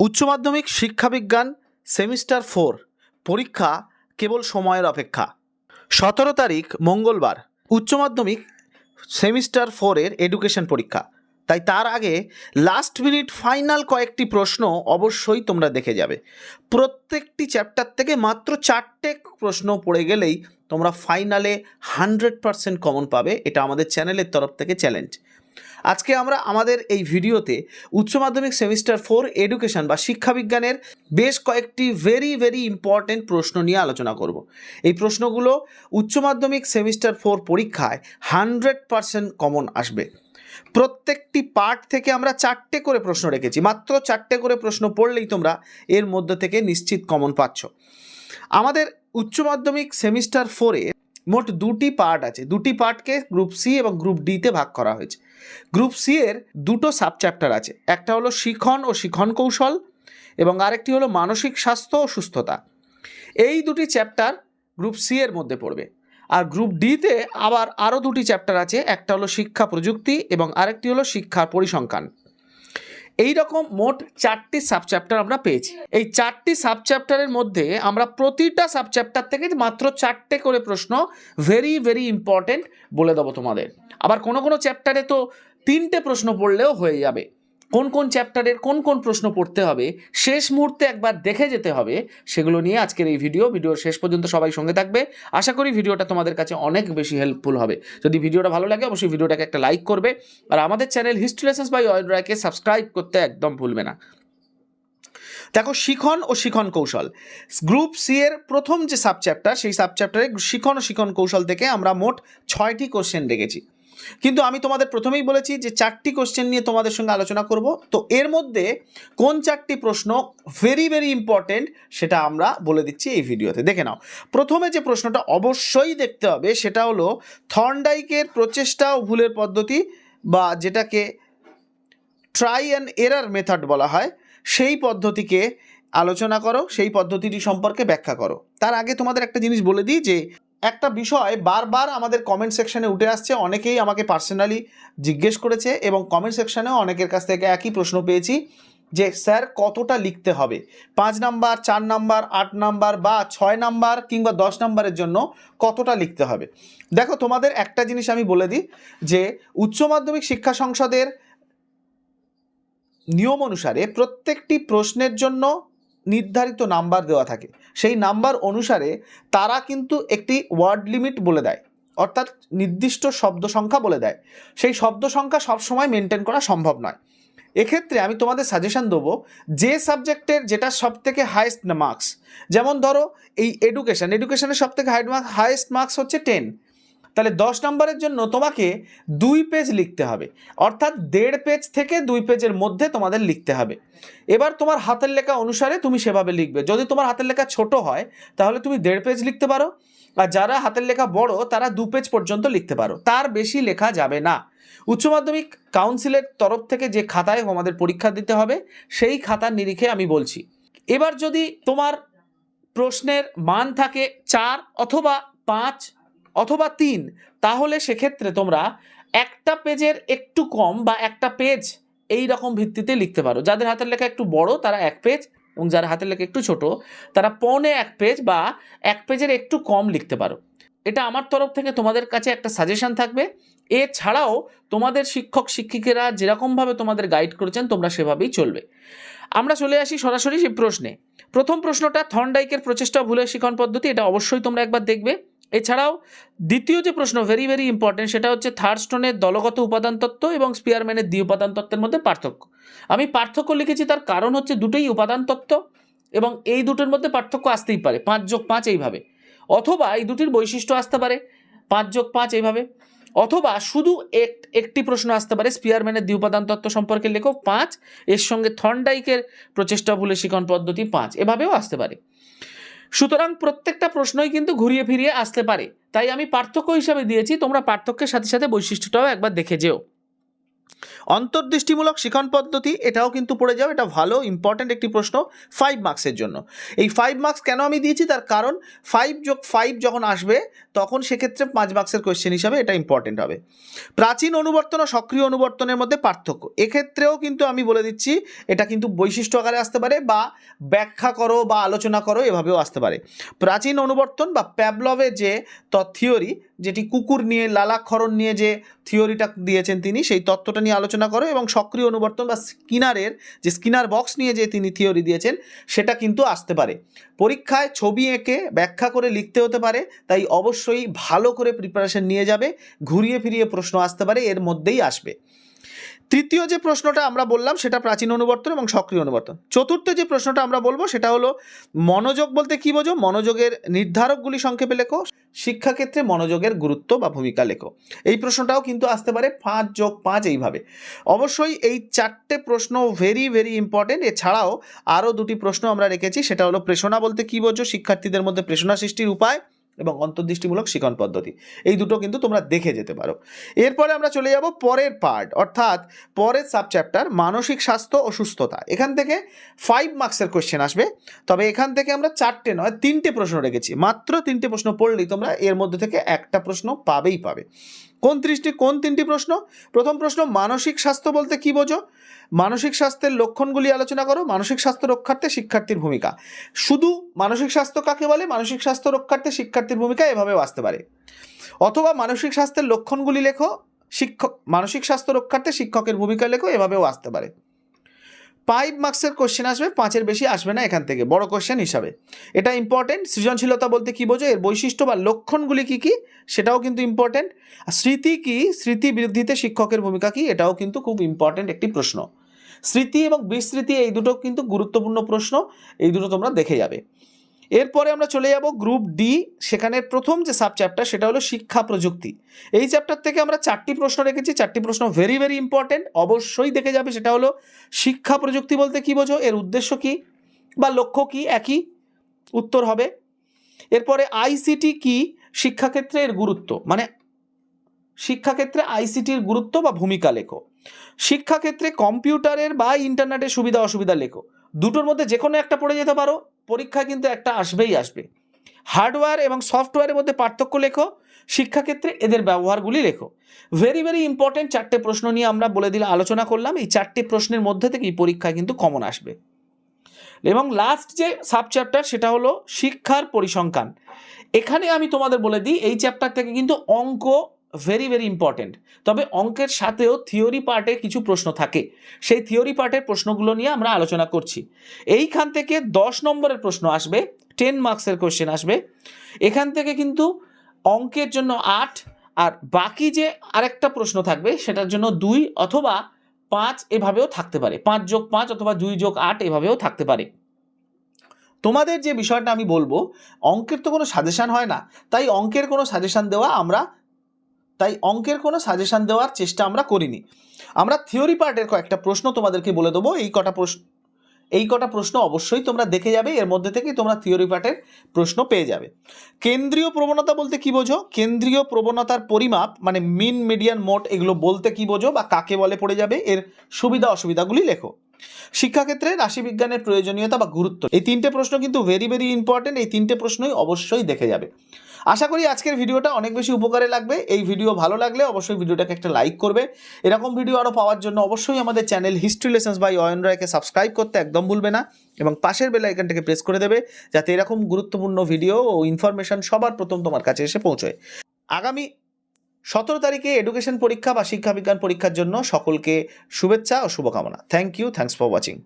উচ্চ মাধ্যমিক শিক্ষাবিজ্ঞান semester four, পরীক্ষা কেবল সময়ের অপেক্ষা। সতেরো তারিখ, মঙ্গলবার, উচ্চ মাধ্যমিক সেমিস্টার ফোরের এডুকেশন পরীক্ষা। তাই তার আগে লাস্ট মিনিট ফাইনাল কয়েকটি প্রশ্ন অবশ্যই তোমরা দেখে যাবে। প্রত্যেকটি চ্যাপ্টার থেকে মাত্র চারটে প্রশ্ন পড়ে গেলেই তোমরা ফাইনালে হান্ড্রেড পারসেন্ট কমন পাবে। এটা আমাদের চ্যানেলের তরফ থেকে চ্যালেঞ্জ আজকে আমরা আমাদের এই ভিডিওতে উচ্চ মাধ্যমিক সেমিস্টার ফোর এডুকেশন বা শিক্ষাবিজ্ঞানের বেশ কয়েকটি ভেরি ভেরি ইম্পর্ট্যান্ট প্রশ্ন নিয়ে আলোচনা করব। এই প্রশ্নগুলো উচ্চ মাধ্যমিক সেমিস্টার ফোর পরীক্ষায় হান্ড্রেড পারসেন্ট কমন আসবে। প্রত্যেকটি পার্ট থেকে আমরা চারটে করে প্রশ্ন রেখেছি, মাত্র চারটে করে প্রশ্ন পড়লেই তোমরা এর মধ্যে থেকে নিশ্চিত কমন পাচ্ছ। আমাদের উচ্চ মাধ্যমিক সেমিস্টার ফোরে মোট দুটি পার্ট আছে। দুটি পার্টকে গ্রুপ সি এবং গ্রুপ ডিতে ভাগ করা হয়েছে। গ্রুপ সি এর দুটো সাবচ্যাপ্টার আছে। একটা হলো শিখন ও শিখন কৌশল এবং আরেকটি হলো মানসিক স্বাস্থ্য ও সুস্থতা। এই দুটি চ্যাপ্টার গ্রুপ সি এর মধ্যে পড়বে। আর গ্রুপ ডিতে আবার আরও দুটি চ্যাপ্টার আছে। একটা হলো শিক্ষা প্রযুক্তি এবং আরেকটি হলো শিক্ষার পরিসংখ্যান। এই রকম মোট চারটি সাবচ্যাপ্টার আমরা পেয়েছি। এই চারটি সাবচ্যাপ্টারের মধ্যে আমরা প্রতিটা সাবচ্যাপ্টার থেকে মাত্র চারটে করে প্রশ্ন ভেরি ভেরি ইম্পর্টেন্ট বলে দেবো তোমাদের। আবার কোনো কোনো চ্যাপ্টারে তো তিনটে প্রশ্ন পড়লেও হয়ে যাবে। কোন কোন চ্যাপ্টারের কোন কোন প্রশ্ন পড়তে হবে, শেষ মুহূর্তে একবার দেখে যেতে হবে, সেগুলো নিয়ে আজকের এই ভিডিও ভিডিওর শেষ পর্যন্ত সবাই সঙ্গে থাকবে। আশা করি ভিডিওটা তোমাদের কাছে অনেক বেশি হেল্পফুল হবে। যদি ভিডিওটা ভালো লাগে, অবশ্যই ভিডিওটাকে একটা লাইক করবে। আর আমাদের চ্যানেল হিস্ট্রি লেসেন্স বাই অয়েল রায়কে সাবস্ক্রাইব করতে একদম ভুলবে না। দেখো, শিখন ও শিখন কৌশল। গ্রুপ সি এর প্রথম যে সাবচ্যাপ্টার সেই সাবচ্যাপ্টারে শিখন ও শিখন কৌশল থেকে আমরা মোট ছয়টি কোশ্চেন রেখেছি কিন্তু আমি তোমাদের প্রথমেই বলেছি যে চারটি কোশ্চেন নিয়ে তোমাদের সঙ্গে আলোচনা করব। তো এর মধ্যে কোন চারটি প্রশ্ন ভেরি ভেরি ইম্পর্টেন্ট সেটা আমরা বলে দিচ্ছি এই ভিডিওতে। দেখে নাও। প্রথমে যে প্রশ্নটা অবশ্যই দেখতে হবে সেটা হলো থর্নডাইকের প্রচেষ্টা ও ভুলের পদ্ধতি বা যেটাকে ট্রাই অ্যান্ড এরার মেথড বলা হয়, সেই পদ্ধতিকে আলোচনা করো, সেই পদ্ধতিটি সম্পর্কে ব্যাখ্যা করো। তার আগে তোমাদের একটা জিনিস বলে দিই যে একটা বিষয় বারবার আমাদের কমেন্ট সেকশানে উঠে আসছে, অনেকেই আমাকে পার্সোনালি জিজ্ঞেস করেছে এবং কমেন্ট সেকশানেও অনেকের কাছ থেকে একই প্রশ্ন পেয়েছি যে, স্যার, কতটা লিখতে হবে? পাঁচ নাম্বার, চার নাম্বার, আট নাম্বার বা ছয় নাম্বার কিংবা দশ নাম্বারের জন্য কতটা লিখতে হবে? দেখো, তোমাদের একটা জিনিস আমি বলে দিই যে, উচ্চ মাধ্যমিক শিক্ষা সংসদের নিয়ম অনুসারে প্রত্যেকটি প্রশ্নের জন্য নির্ধারিত নাম্বার দেওয়া থাকে। সেই নাম্বার অনুসারে তারা কিন্তু একটি ওয়ার্ড লিমিট বলে দেয়, অর্থাৎ নির্দিষ্ট শব্দ সংখ্যা বলে দেয়। সেই শব্দ সংখ্যা সবসময় মেনটেন করা সম্ভব নয়। এক্ষেত্রে আমি তোমাদের সাজেশান দেবো যে সাবজেক্টের যেটা সব থেকে হায়েস্ট মার্কস যেমন ধরো এই এডুকেশন এডুকেশনের সব থেকে হায়েস্ট মার্কস হচ্ছে টেন তাহলে দশ নম্বরের জন্য তোমাকে দুই পেজ লিখতে হবে। অর্থাৎ দেড় পেজ থেকে দুই পেজের মধ্যে তোমাদের লিখতে হবে। এবার তোমার হাতের লেখা অনুসারে তুমি সেভাবে লিখবে। যদি তোমার হাতের লেখা ছোট হয়, তাহলে তুমি দেড় পেজ লিখতে পারো। আর যারা হাতের লেখা বড়, তারা দু পেজ পর্যন্ত লিখতে পারো। তার বেশি লেখা যাবে না। উচ্চ মাধ্যমিক কাউন্সিলের তরফ থেকে যে খাতায় আমাদের পরীক্ষা দিতে হবে, সেই খাতার নিরিখে আমি বলছি। এবার যদি তোমার প্রশ্নের মান থাকে চার অথবা পাঁচ অথবা তিন, তাহলে সেক্ষেত্রে তোমরা একটা পেজের একটু কম বা একটা পেজ এই রকম ভিত্তিতে লিখতে পারো। যাদের হাতের লেখা একটু বড়, তারা এক পেজ এবং যার হাতের লেখা একটু ছোট, তারা পৌনে এক পেজ বা এক পেজের একটু কম লিখতে পারো। এটা আমার তরফ থেকে তোমাদের কাছে একটা সাজেশান থাকবে। এছাড়াও তোমাদের শিক্ষক, শিক্ষিকেরা যেরকমভাবে তোমাদের গাইড করেছেন, তোমরা সেভাবেই চলবে। আমরা চলে আসি সরাসরি সেই প্রশ্নে। প্রথম প্রশ্নটা, থর্নডাইকের প্রচেষ্টা ভুলে শিখন পদ্ধতি, এটা অবশ্যই তোমরা একবার দেখবে। এছাড়াও দ্বিতীয় যে প্রশ্ন ভেরি ভেরি ইম্পর্টেন্ট সেটা হচ্ছে থার্ড স্টোনের দলগত উপাদান তত্ত্ব এবং স্পিয়ারম্যানের দ্বি উপাদান তত্ত্বের মধ্যে পার্থক্য। আমি পার্থক্য লিখেছি তার কারণ হচ্ছে দুটোই উপাদান তত্ত্ব এবং এই দুটোর মধ্যে পার্থক্য আসতেই পারে, পাঁচ যোগ পাঁচ এইভাবে। অথবা এই দুটির বৈশিষ্ট্য আসতে পারে, পাঁচ যোগ পাঁচ এইভাবে। অথবা শুধু এক, একটি প্রশ্ন আসতে পারে স্পিয়ারম্যানের দ্বি উপাদান তত্ত্ব সম্পর্কে লেখো পাঁচ, এর সঙ্গে থর্নডাইকের প্রচেষ্টা ভুলে শিখন পদ্ধতি পাঁচ, এভাবেও আসতে পারে। সুতরাং প্রত্যেকটা প্রশ্নই কিন্তু ঘুরিয়ে ফিরিয়ে আসতে পারে। তাই আমি পার্থক্য হিসাবে দিয়েছি, তোমরা পার্থক্যের সাথে সাথে বৈশিষ্ট্যটাও একবার দেখে যেও। অন্তর্দৃষ্টিমূলক শিখন পদ্ধতি, এটাও কিন্তু পড়ে যাও, এটা ভালো ইম্পর্ট্যান্ট একটি প্রশ্ন ফাইভ মার্কসের জন্য। এই ফাইভ মার্কস কেন আমি দিয়েছি? তার কারণ ফাইভ যোগ ফাইভ যখন আসবে, তখন সেক্ষেত্রে পাঁচ মার্কসের কোয়েশ্চেন হিসাবে এটা ইম্পর্টেন্ট হবে। প্রাচীন অনুবর্তন ও সক্রিয় অনুবর্তনের মধ্যে পার্থক্য। এক্ষেত্রেও কিন্তু আমি বলে দিচ্ছি, এটা কিন্তু বৈশিষ্ট্য আকারে আসতে পারে বা ব্যাখ্যা করো বা আলোচনা করো, এভাবেও আসতে পারে। প্রাচীন অনুবর্তন বা প্যাবলভের যে থিওরি যেটি কুকুর নিয়ে, লালাক্ষরণ নিয়ে যে থিওরিটা দিয়েছেন তিনি, সেই তত্ত্বটা নিয়ে আলোচনা করো এবং সক্রিয় অনুবর্তন বা স্কিনারের যে স্কিনার বক্স নিয়ে যে তিনি থিওরি দিয়েছেন, সেটা কিন্তু আসতে পারে। পরীক্ষায় ছবি এঁকে ব্যাখ্যা করে লিখতে হতে পারে, তাই অবশ্যই ভালো করে প্রিপারেশন নিয়ে যাবে, ঘুরিয়ে ফিরিয়ে প্রশ্ন আসতে পারে, এর মধ্যেই আসবে। তৃতীয় যে প্রশ্নটা আমরা বললাম, সেটা প্রাচীন অনুবর্তন এবং সক্রিয় অনুবর্তন। চতুর্থ যে প্রশ্নটা আমরা বলব, সেটা হলো, মনোযোগ বলতে কী বোঝো? মনোযোগের নির্ধারকগুলি সংক্ষেপে লেখো। শিক্ষাক্ষেত্রে মনোযোগের গুরুত্ব বা ভূমিকা লেখো। এই প্রশ্নটাও কিন্তু আসতে পারে পাঁচ যোগ পাঁচ এইভাবে। অবশ্যই এই চারটে প্রশ্ন ভেরি ভেরি ইম্পর্টেন্ট এছাড়াও আরও দুটি প্রশ্ন আমরা রেখেছি, সেটা হলো, প্রেষণা বলতে কী বোঝো? শিক্ষার্থীদের মধ্যে প্রেষণা সৃষ্টির উপায়। এবং অন্তর্দৃষ্টিমূলক শিখন পদ্ধতি। এই দুটো কিন্তু তোমরা দেখে যেতে পারো। এরপরে আমরা চলে যাব পরের পার্ট অর্থাৎ পরের সাবচ্যাপ্টার মানসিক স্বাস্থ্য ও সুস্থতা। এখান থেকে ফাইভ মার্কসের কোয়েশ্চেন আসবে। তবে এখান থেকে আমরা চারটে নয়, তিনটে প্রশ্ন রেখেছি। মাত্র তিনটে প্রশ্ন পড়লেই তোমরা এর মধ্যে থেকে একটা প্রশ্ন পাবেই পাবে। কোন ত্রিশটি কোন তিনটি প্রশ্ন? প্রথম প্রশ্ন, মানসিক স্বাস্থ্য বলতে কি বোঝো? মানসিক স্বাস্থ্যের লক্ষণগুলি আলোচনা করো। মানসিক স্বাস্থ্য রক্ষার্থে শিক্ষার্থীর ভূমিকা। শুধু মানসিক স্বাস্থ্য কাকে বলে? মানসিক স্বাস্থ্য রক্ষার্থে শিক্ষার্থীর ভূমিকা এভাবেও আসতে পারে। অথবা মানসিক স্বাস্থ্যের লক্ষণগুলি লেখো। শিক্ষক, মানসিক স্বাস্থ্য রক্ষার্থে শিক্ষকের ভূমিকা লেখো, এভাবেও আসতে পারে। ফাইভ মার্কসের কোশ্চেন আসবে, পাঁচের বেশি আসবে না এখান থেকে, বড় কোশ্চেন হিসাবে। এটা ইম্পর্টেন্ট সৃজনশীলতা বলতে কি বোঝো এর বৈশিষ্ট্য বা লক্ষণগুলি কি কি? সেটাও কিন্তু ইম্পর্টেন্ট স্মৃতি কি? স্মৃতি বৃদ্ধিতে শিক্ষকের ভূমিকা কি? এটাও কিন্তু খুব ইম্পর্টেন্ট একটি প্রশ্ন। স্মৃতি এবং বিস্মৃতি এই দুটো কিন্তু গুরুত্বপূর্ণ প্রশ্ন, এই দুটো তোমরা দেখে যাবে। এরপরে আমরা চলে যাব গ্রুপ ডি, সেখানের প্রথম যে সাব চ্যাপ্টার সেটা হলো শিক্ষা প্রযুক্তি। এই চ্যাপ্টার থেকে আমরা চারটি প্রশ্ন রেখেছি, চারটি প্রশ্ন ভেরি ভেরি ইম্পর্টেন্ট অবশ্যই দেখে যাবে, সেটা হলো শিক্ষা প্রযুক্তি বলতে কী বোঝো, এর উদ্দেশ্য কী বা লক্ষ্য কী, একই উত্তর হবে। এরপরে আইসিটি কি, শিক্ষাক্ষেত্রে এর গুরুত্ব মানে শিক্ষাক্ষেত্রে আইসিটির গুরুত্ব বা ভূমিকা লেখো। শিক্ষাক্ষেত্রে কম্পিউটারের বা ইন্টারনেটের সুবিধা অসুবিধা লেখো। দুটোর মধ্যে যে কোনো একটা পড়ে যেতে পারো পরীক্ষায় কিন্তু একটা আসবেই আসবে। হার্ডওয়্যার এবং সফটওয়্যারের মধ্যে পার্থক্য লেখো, শিক্ষাক্ষেত্রে এদের ব্যবহারগুলি লেখো। ভেরি ভেরি ইম্পর্টেন্ট চারটে প্রশ্ন নিয়ে আমরা বলে দিলে আলোচনা করলাম, এই চারটে প্রশ্নের মধ্যে থেকেই পরীক্ষা কিন্তু কমন আসবে। এবং লাস্ট যে সাব চ্যাপ্টার সেটা হলো শিক্ষার পরিসংখ্যান। এখানে আমি তোমাদের বলে দিই, এই চ্যাপ্টার থেকে কিন্তু অঙ্ক ভেরি ভেরি ইম্পর্টেন্ট তবে অঙ্কের সাথেও থিওরি পার্টে কিছু প্রশ্ন থাকে। সেই থিওরি পার্টের প্রশ্নগুলো নিয়ে আমরা আলোচনা করছি। এইখান থেকে দশ নম্বরের প্রশ্ন আসবে টেন মার্কসের কোশ্চেন আসবে। এখান থেকে কিন্তু অঙ্কের জন্য আট, আর বাকি যে আরেকটা প্রশ্ন থাকবে, সেটার জন্য দুই অথবা পাঁচ এভাবেও থাকতে পারে। পাঁচ যোগ পাঁচ অথবা দুই যোগ আট এভাবেও থাকতে পারে। তোমাদের যে বিষয়টা আমি বলব, অঙ্কের তো কোনো সাজেশান হয় না। তাই অঙ্কের কোনো সাজেশান দেওয়া আমরা তাই অঙ্কের কোনো সাজেশান দেওয়ার চেষ্টা আমরা করিনি। আমরা থিওরি পার্টের কয়েকটা প্রশ্ন তোমাদেরকে বলে দেবো। এই কটা প্রশ্ন, এই কটা প্রশ্ন অবশ্যই তোমরা দেখে যাবে। এর মধ্যে থেকে তোমরা থিওরি পার্টের প্রশ্ন পেয়ে যাবে। কেন্দ্রীয় প্রবণতা বলতে কি বোঝো? কেন্দ্রীয় প্রবণতার পরিমাপ মানে মিন মিডিয়ান মোট এগুলো বলতে কি বোঝো বা কাকে বলে পড়ে যাবে? এর সুবিধা অসুবিধাগুলি লেখো। শিক্ষাক্ষেত্রে রাশিবিজ্ঞানের প্রয়োজনীয়তা বা গুরুত্ব। এই তিনটে প্রশ্ন কিন্তু ভেরি ভেরি ইম্পর্টেন্ট এই তিনটে প্রশ্নই অবশ্যই দেখে যাবে। আশা করি আজকের ভিডিওটা অনেক বেশি উপকারে লাগবে। এই ভিডিও ভালো লাগলে অবশ্যই ভিডিওটাকে একটা লাইক করবে। এরকম ভিডিও আরও পাওয়ার জন্য অবশ্যই আমাদের channel history lessons by Ayan রায়কে সাবস্ক্রাইব করতে একদম ভুলবে না এবং পাশের বেল আইকনটাকে প্রেস করে দেবে যাতে এরকম গুরুত্বপূর্ণ ভিডিও ও ইনফরমেশন সবার প্রথম তোমার কাছে এসে পৌঁছয়। আগামী সতেরো তারিখে এডুকেশন পরীক্ষা বা শিক্ষাবিজ্ঞান পরীক্ষার জন্য সকলকে শুভেচ্ছা ও শুভকামনা। Thank you thanks for watching